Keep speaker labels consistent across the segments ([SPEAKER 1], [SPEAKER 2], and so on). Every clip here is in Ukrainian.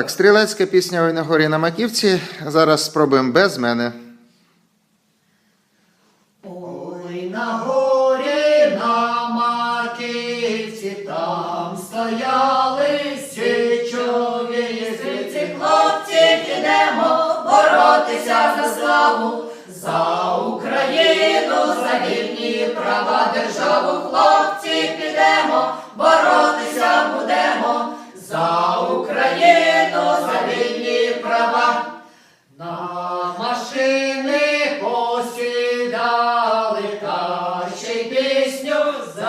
[SPEAKER 1] Так, стрілецька пісня «Ой на горі на маківці. Зараз спробуємо без мене.
[SPEAKER 2] Ой, на горі на маківці там стояли січові стрільці, хлопці, підемо боротися за славу, за Україну, за вільні права державу, хлопці, підемо, боротися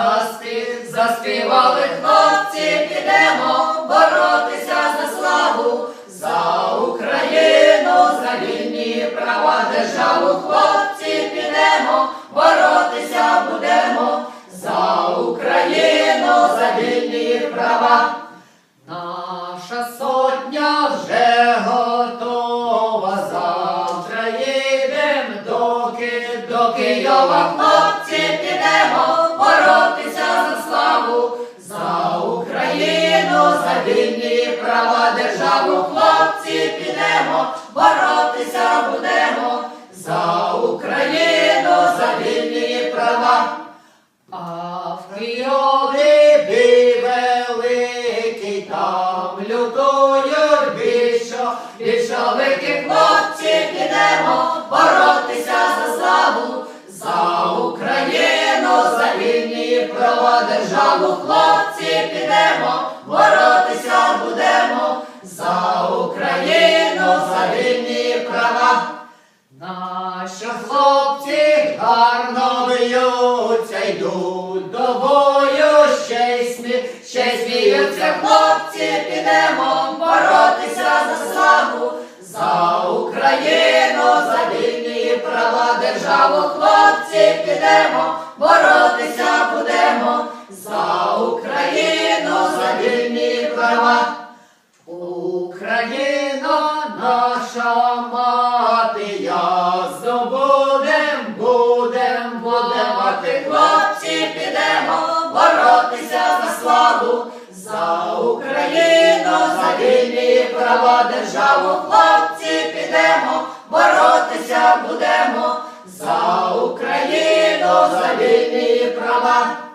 [SPEAKER 2] заспів, заспівали хлопці, підемо боротися за славу, за Україну, за вільні права державу, хлопці, підемо, боротися будемо, за Україну, за вільні права. Наша сотня вже готова. Завтра їдем до, Ки- до Києва. Хлопці підемо Україну, за вільні права державу. Хлопці підемо боротися будемо вільні державу, хлопці, підемо, боротися будемо, за Україну, за вільні права. Наші хлопці гарно б'ються, йдуть до бою, ще й смі, ще й сміються. Хлопці, підемо боротися за славу, за Україну, за вільні права. Державу, хлопці, підемо, права, Україна наша мати, я здобудем, будем, будем мати, хлопці, підемо боротися за славу, за Україну, за вільні права державу, хлопці, підемо, боротися будемо за Україну, за вільні права.